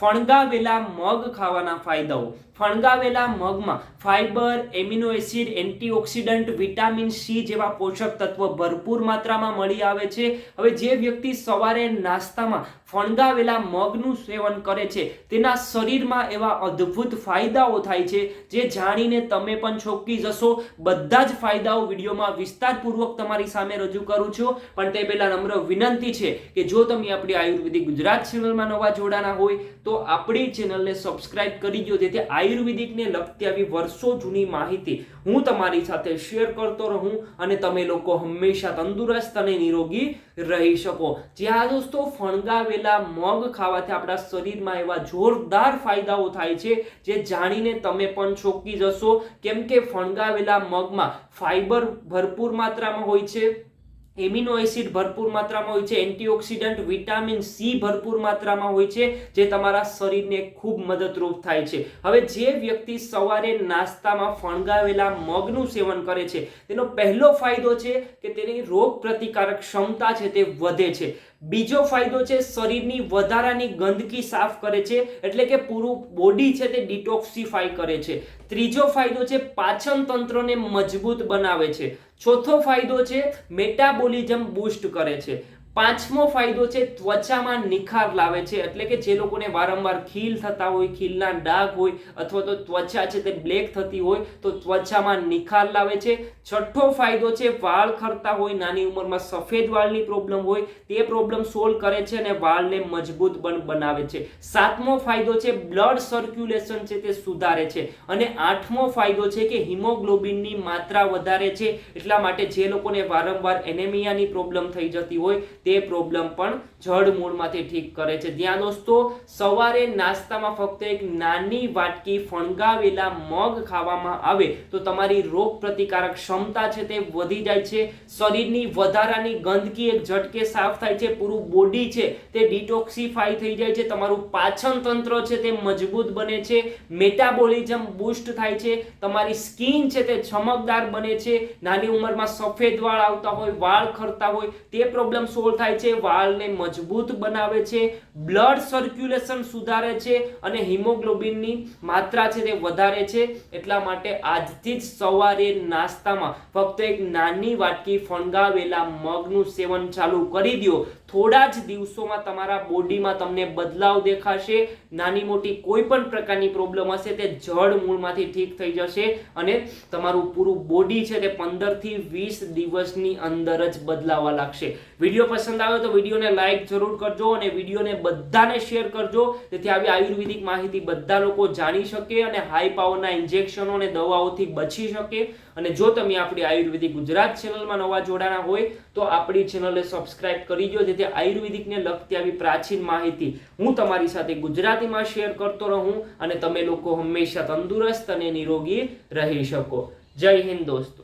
ફણગાવેલા મગ ખાવાના ફાયદાઓ. ફણગાવેલા મગમાં fibre amino acid, antioxidant, vitamin C જેવા પોષક તત્વો ભરપૂર માત્રામાં મળી આવે છે. હવે જે વ્યક્તિ સવારે નાસ્તામાં ફણગાવેલા મગનું સેવન કરે છે, તેના શરીરમાં એવા અદ્ભુત ફાયદાઓ થાય છે, જે જાણીને તમે પણ ચોંકી જશો. બધા જ ફાયદાઓ વિડીયોમાં વિસ્તારપૂર્વક તમારી સામે રજૂ કરું છું. પણ તે પહેલાં નમ્ર વિનંતી છે કે જો તમે આપણી આયુર્વેદિક ગુજરાત ચેનલમાં નવા જોડાના હોય, તો આપણી ચેનલને સબસ્ક્રાઇબ કરી દો જેથી આયુર્વેદિકને લગતી આવી વર્ષો જૂની માહિતી હું તમારી સાથે શેર કરતો રહું અને તમે લોકો હંમેશા તંદુરસ્ત અને નિરોગી રહી શકો. જ્યાં દોસ્તો, ફણગાવેલા મગ ખાવાથી આપણા શરીરમાં એવા જોરદાર ફાયદાઓ થાય છે, જે જાણીને તમે પણ ચોંકી જશો. કેમ કે ફણગાવેલા મગમાં ફાઇબર ભરપૂર માત્રામાં હોય છે. એમિનો એસિડ ભરપૂર માત્રામાં હોય છે, એન્ટીઓક્સિડન્ટ વિટામિન સી ભરપૂર માત્રામાં હોય છે, જે તમારા શરીરને ખૂબ મદદરૂપ થાય છે. હવે જે વ્યક્તિ સવારે નાસ્તામાં ફણગાવેલા મગનું સેવન કરે છે, તેનો પહેલો ફાયદો છે કે તેની રોગ પ્રતિકારક ક્ષમતા છે તે વધે છે. બીજો ફાયદો છે, શરીરની વધારાની ગંદકી સાફ કરે છે, એટલે કે પૂરું બોડી છે તે ડિટોક્સિફાય કરે છે. ત્રીજો ફાયદો છે, પાચન તંત્રને મજબૂત બનાવે છે. ચોથો ફાયદો છે મેટાબોલિઝમ બૂસ્ટ કરે છે. પાંચમો ફાયદો છે, ત્વચામાં નિખાર લાવે છે. એટલે કે જે લોકોને વારંવાર ખીલ થતા હોય, ખીલના ડાઘ હોય, અથવા તો ત્વચા છે તે બ્લેક થતી હોય, તો ત્વચામાં નિખાર લાવે છે. છઠ્ઠો ફાયદો છે, વાળ ખરતા હોય, નાની ઉંમરમાં સફેદ વાળની પ્રોબ્લેમ હોય, તે પ્રોબ્લેમ સોલ્વ કરે છે અને વાળને મજબૂત બનાવે છે. સાતમો ફાયદો છે, બ્લડ સર્ક્યુલેશન છે તે સુધારે છે. અને આઠમો ફાયદો છે કે હિમોગ્લોબિનની માત્રા વધારે છે, એટલા માટે જે લોકોને વારંવાર એનેમિયાની પ્રોબ્લેમ થઈ જતી હોય તે પ્રોબ્લેમ પણ જડ મૂળમાંથી ઠીક કરે છે. ધ્યાન દોસ્તો, સવારે નાસ્તામાં ફક્ત એક નાની વાટકી ફણગાવેલા મગ ખાવામાં આવે, તો તમારી રોગ પ્રતિકારક ક્ષમતા છે તે વધી જાય છે. શરીરની વધારાની ગંદકી એક ઝટકે સાફ થાય છે, પૂરું બોડી છે તે ડિટોક્સિફાઈ થઈ જાય છે, તમારું પાચન તંત્ર છે તે મજબૂત બને છે મેટાબોલિઝમ બૂસ્ટ થાય છે, તમારી સ્કિન છે તે ચમકદાર બને છે, નાની ઉંમરમાં સફેદ વાળ આવતા હોય, વાળ ખરતા હોય, તે પ્રોબ્લેમ સોલ્વ થાય છે, વાળને મજબૂત બનાવે છે બ્લડ સર્ક્યુલેશન સુધારે છે અને હિમોગ્લોબિનની માત્રા છે તે વધારે છે. એટલા માટે આજથી જ સવારે નાસ્તામાં ફક્ત એક નાની વાટકી ફણગાવેલા મગનું સેવન ચાલુ કરી દો. થોડા જ દિવસોમાં તમારા બોડીમાં તમને બદલાવ દેખાશે. નાની મોટી કોઈ પણ પ્રકારની પ્રોબ્લેમ હશે તે જડ મૂળમાંથી ઠીક થઈ જશે અને તમારું પૂરું બોડી છે તે પંદરથી વીસ દિવસની અંદર જ બદલાવા લાગશે. વીડિયો પસંદ આવ્યો તો વિડીયોને લાઈક જરૂર કરજો અને વિડીયોને બધાને શેર કરજો. જેથી આવી આયુર્વેદિક માહિતી બધા લોકો જાણી શકે અને હાઈ પાવરના ઇન્જેક્શનો અને દવાઓથી બચી શકે. અને જો તમે આપણી આયુર્વેદિક ગુજરાત ચેનલમાં નવા જોડાણા હોય, તો આપણી ચેનલને સબસ્ક્રાઇબ કરી દો. જેથી આયુર્વેદિકને લગતી આવી પ્રાચીન માહિતી હું તમારી સાથે ગુજરાતીમાં શેર કરતો રહું અને તમે લોકો હંમેશા તંદુરસ્ત અને નિરોગી રહી શકો. જય હિન્દ દોસ્તો.